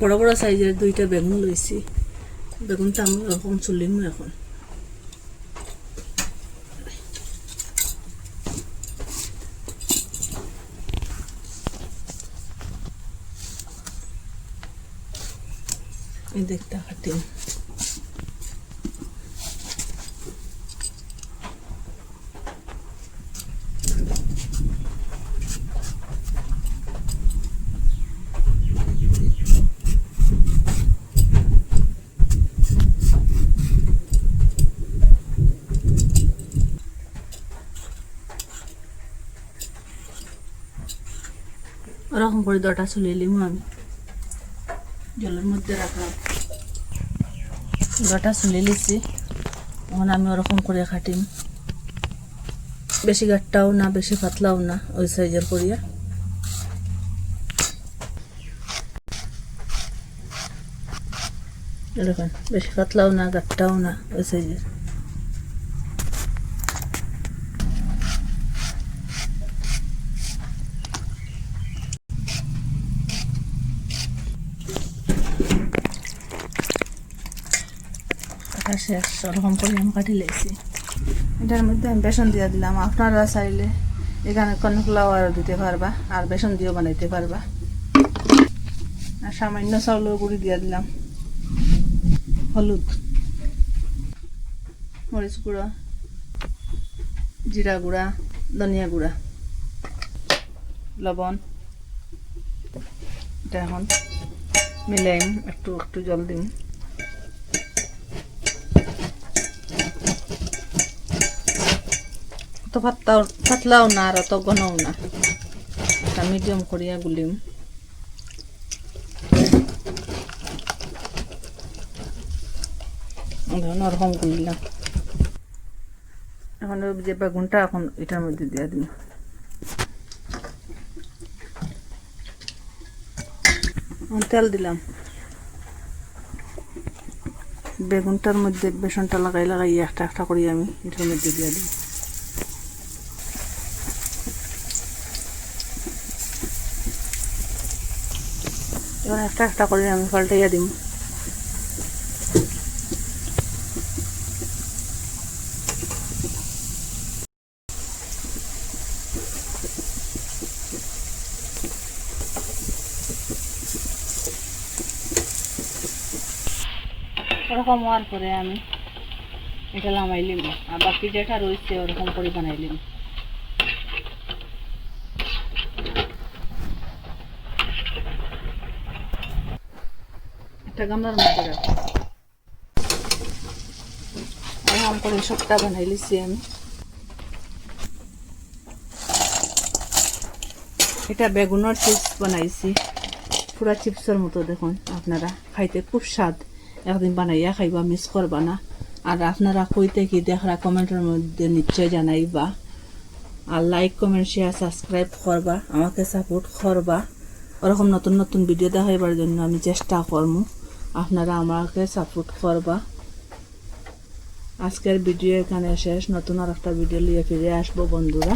বড় বড় সাইজের দুইটা বেগুন লইছি। বেগুনটা আমি ওরকম চলিম এখন। দেখতে কাটিম ওরকম করে দটা চলে এলিম আমি। জলের মধ্যে রাখলাম। দটা চলে লিছি এখন আমি ওরকম করে খাটিম। বেশি গাটটাও না, বেশি পাতলাও না, ওই সাইজের করিয়া। এরকম, বেশি পাতলাও না, গাটটাও না, ওই সাইজের। কাটা শেষ ওরকম করে আমি কাটি এটার মধ্যে আমি বেসন দিয়ে দিলাম, আপনারা চাইলে এখানে কর্নফ্লাওয়ার দিতে পারবা, আর বেসন দিয়েও বানাইতে পারবা। আর সামান্য চাউলের গুঁড়ি দিয়ে দিলাম। হলুদ, মরিচ গুঁড়া, জিরা গুঁড়া, ধনিয়া গুঁড়া, লবণ। এটা এখন মিলাইম, একটু একটু জল দিম তো পাতলাও পাতলাও না আর অত ঘনও না। একটা মিডিয়াম করিয়া গুলিম। ওরকম গুলিলাম। এখন যে বেগুনটা এখন এটার মধ্যে দিয়ে এখন তেল দিলাম। বেগুনটার মধ্যে বেসনটা লাগাই লাগাই একটা একটা করি আমি, এটার মধ্যে দিয়ে দিই। এবার একটা একটা করে আমি পাল্টাইয়া দিম ওরকম হওয়ার পরে আমি এটা লামাইলিম আর বাকি যেটা রয়েছে ওরকম করে বানাইলিম একটা গামলার মধ্যে রাখো। এরকম করে সবটা বানাই লিছি আমি। এটা বেগুনের চিপস বানাইছি। পুরা চিপসের মতো দেখুন আপনারা। খাইতে খুব স্বাদ। একদিন বানাইয়া খাইবা মিস করবা না। আর আপনারা কইতে কি দেখরা কমেন্টের মধ্যে নিশ্চয় জানাইবা। আর লাইক কমেন্ট শেয়ার সাবস্ক্রাইব করবা। আমাকে সাপোর্ট করবা। ওরকম নতুন নতুন ভিডিও দেখাইবার জন্য আমি চেষ্টা করব আপনারা আমাকে সাপোর্ট করবা। আজকের ভিডিও এখানে শেষ। নতুন আর একটা ভিডিও নিয়ে ফিরে আসব, বন্ধুরা।